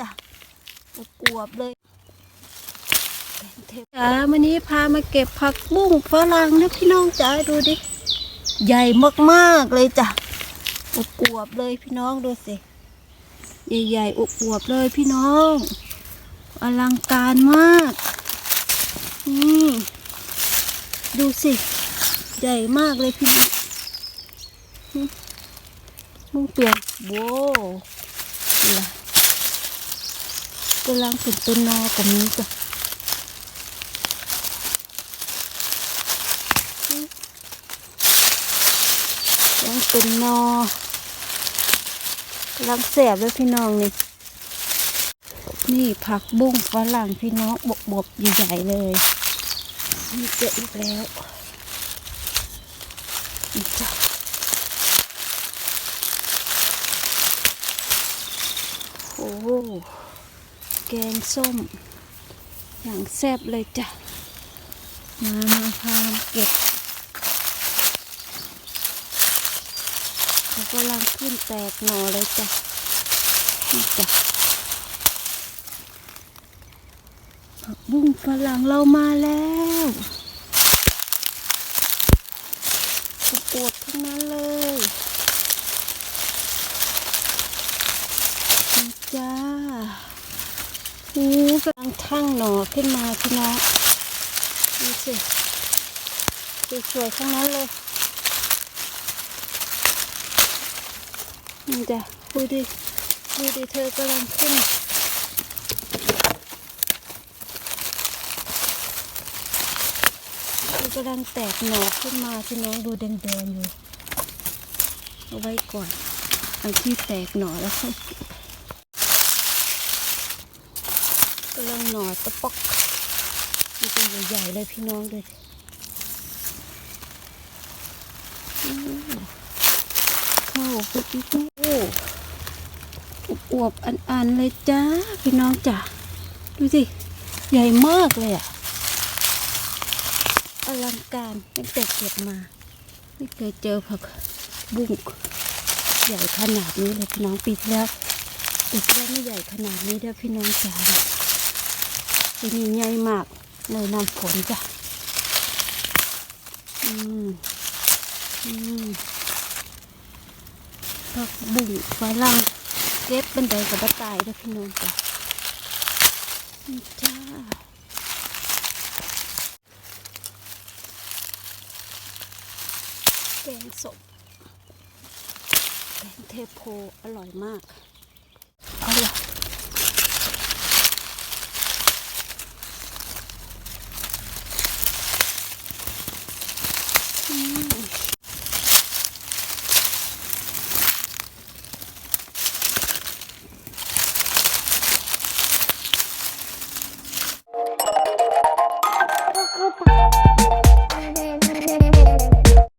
จ้าอวบเลยจ้าวันนี้พามาเก็บผักบุ้งฝรั่งนะพี่น้องจ้าดูดิ ใหญ่มากๆเลยจ้ะอวบเลยพี่น้องดูสิ ใหญ่ๆอวบเลยพี่น้อง อลังการมากนี่ดูสิ ใหญ่มากเลยพี่น้องหึมุ้งเปลี่ยนโว้ล่ กำลังเป็นต้นนอกับนี้จ้ะหึยังเป็นนอกำลังแสบเลยพี่น้องนี่นี่ผักบุ้งฝรั่งพี่น้องบวบๆใหญ่ๆเลยนี่เจออีกแล้วนี่จ้ะโอ้ แกงส้ม อย่างแซ่บเลยจ้ะ มามาพาเก็บเขากำลังขึ้นแตกหน่อเลยจ้ะนี่จ้ะผักบุ้งฝรั่งเรามาแล้วปวดทั้งนั้นเลยนี่จ้าูกำลังทั้งหน่อขึ้นมาพี่น้องดูสิสวยๆทั้งนั้นเลยนี่จ้ะดูดิดูดิเธอกำลังขึ้นคือกำลังแตกหน่อขึ้นมาพี่น้องดูแดงๆอยู่เอาไว้ก่อนเอาที่แตกหน่อแล้วค่อยเก็บกำลังหน่อตะปอกนี่ตัวใหญ่ๆเลยพี่น้องเลยเข้าไปอีกโอ้อวบอันๆเลยจ้าพี่น้องจ้ะดูสิ ใหญ่มากเลยอะอลังการตั้งแต่เก็บมา ไม่เคยเจอผักบุ้งใหญ่ขนาดนี้เลยพี่น้องปีที่แล้วปีที่แล้วไม่ใหญ่ขนาดนี้เด้อพี่น้องจ๋า ปีนี้ใหญ่มากเลยนำผลจ้ะ อืม อืมผักบุ้งฝรั่งเก็บบันไดกับบันไดเด้อพี่น้องจ้ะจ้าแกงสดแกงเทโพอร่อยมาก เอาละ